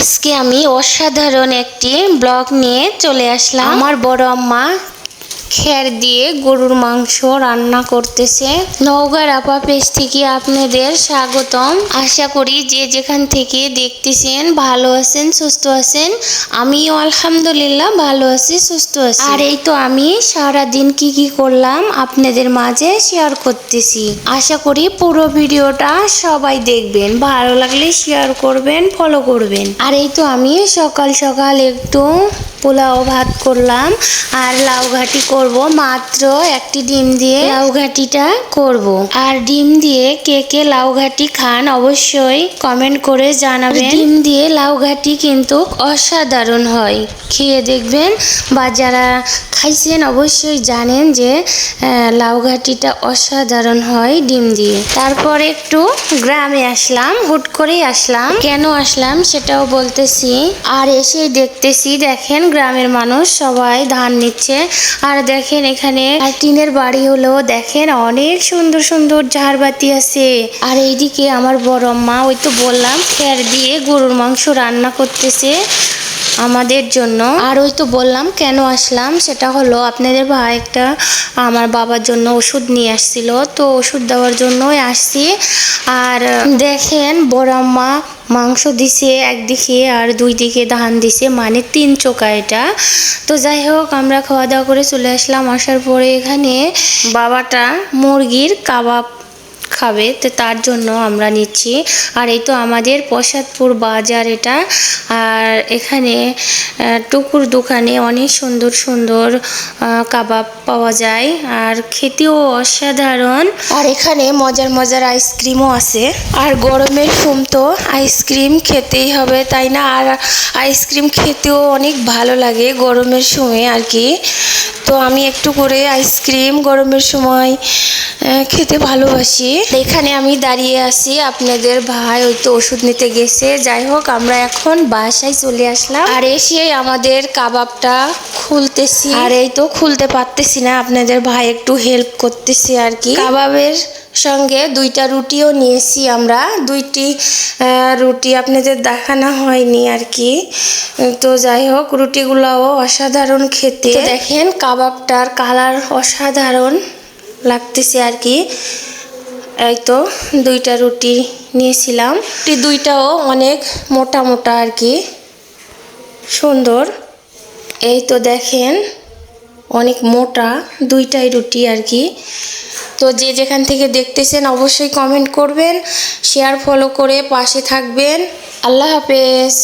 আজকে আমি অসাধারণ একটি ব্লগ নিয়ে চলে আসলাম। আমার বড় আম্মা খের দিয়ে গরুর মাংস রান্না করতেছে। নওগাঁর আপা পেজ থেকে আপনাদের স্বাগতম। আশা করি যে যেখান থেকে দেখতেছেন ভালো আছেন, সুস্থ আছেন। আমিও আলহামদুলিল্লাহ ভালো আছি, সুস্থ আছি। আর এই তো আমি সারা দিন কি কি করলাম আপনাদের মাঝে শেয়ার করতেছি। আশা করি পুরো ভিডিওটা সবাই দেখবেন, ভালো লাগলে শেয়ার করবেন ফলো করবেন। আর এই তো আমি সকাল সকাল একটু পোলাও ভাত করলাম আর লাউ ঘাটি করব, মাত্র একটি ডিম দিয়ে লাউ ঘাটিটা করব। আর ডিম দিয়ে কে কে লাউ ঘাটি খান অবশ্যই কমেন্ট করে জানাবেন। ডিম দিয়ে লাউ ঘাটি কিন্তু অসাধারণ হয়। খেয়ে দেখবেন বা যারা খাইছেন অবশ্যই জানেন যে লাউ ঘাটিটা অসাধারণ হয় ডিম দিয়ে। তারপর একটু গ্রামে আসলাম, হুট করেই আসলাম। কেন আসলাম সেটাও বলতেছি। আর এসে দেখতেছি, দেখেন গ্রামের মানুষ সবাই ধান নিচ্ছে। আর দেখেন এখানে টিনের বাড়ি হলো। দেখেন অনেক সুন্দর সুন্দর ঝাড়বাতি আছে। আর এইদিকে আমার বড় মা ওই তো বললাম, খের দিয়ে গরুর মাংস রান্না করতেছে। আমাদের জন্য। আর ওই তো বললাম, কেন আসলাম? সেটা হলো, আপনাদের ভাই একটা আমার বাবার জন্য ওষুধ নিয়ে আসছিল। তো ওষুধ দেওয়ার জন্যই আসছি। আর দেখেন বড়াম্মা মাংস দিছে একদিকে আর দুই দিকে ধান দিছে মানে তিন চোকা এটা। তো যাই হোক, আমরা খাওয়া দাওয়া করে চলে আসলাম। আসার পরে এখানে বাবাটা মুরগির কাবাব খাবে, তো তার জন্য আমরা নিচ্ছি। আর এই তো আমাদের প্রসাদপুর বাজার এটা। আর এখানে টুকুর দোকানে অনেক সুন্দর সুন্দর কাবাব পাওয়া যায়। আর খেতেও অসাধারণ। আর এখানে মজার মজার আইসক্রিমও আছে। আর গরমের ফুম তো, আইসক্রিম খেতেই হবে, তাই না? আর আইসক্রিম খেতেও অনেক ভালো লাগে গরমের সময় আর কি। তো আমি একটু করে আইসক্রিম গরমের সময় খেতে ভালোবাসি। এখানে আমি দাঁড়িয়ে আছি। আপনাদের ভাই ওই তো ওষুধ নিতে গেছে। যাই হোক আমরা এখন বাসায় চলে আসলাম। আর এসে আমাদের কাবাবটা খুলতেছি। আর এই তো খুলতে পারতেছি না। আপনাদের ভাই একটু হেল্প করতেছি আর কি। কাবাবের সঙ্গে দুইটা রুটিও নিয়েছি আমরা। দুইটি রুটি আপনাদের দেখানো হয়নি আর কি। তো যাই হোক রুটিগুলোও অসাধারণ খেতে। দেখেন কাবাবটার কালার অসাধারণ লাগতেছে আর কি। এই তো, দুইটা রুটি নিয়েছিলাম। রুটি দুইটাও অনেক মোটা মোটা আর কি, সুন্দর। এই তো দেখেন, অনেক মোটা, দুইটাই রুটি আর কি। তো যে যেখান থেকে দেখতেছেন অবশ্যই কমেন্ট করবেন, শেয়ার ফলো করে পাশে থাকবেন। আল্লাহ হাফেজ।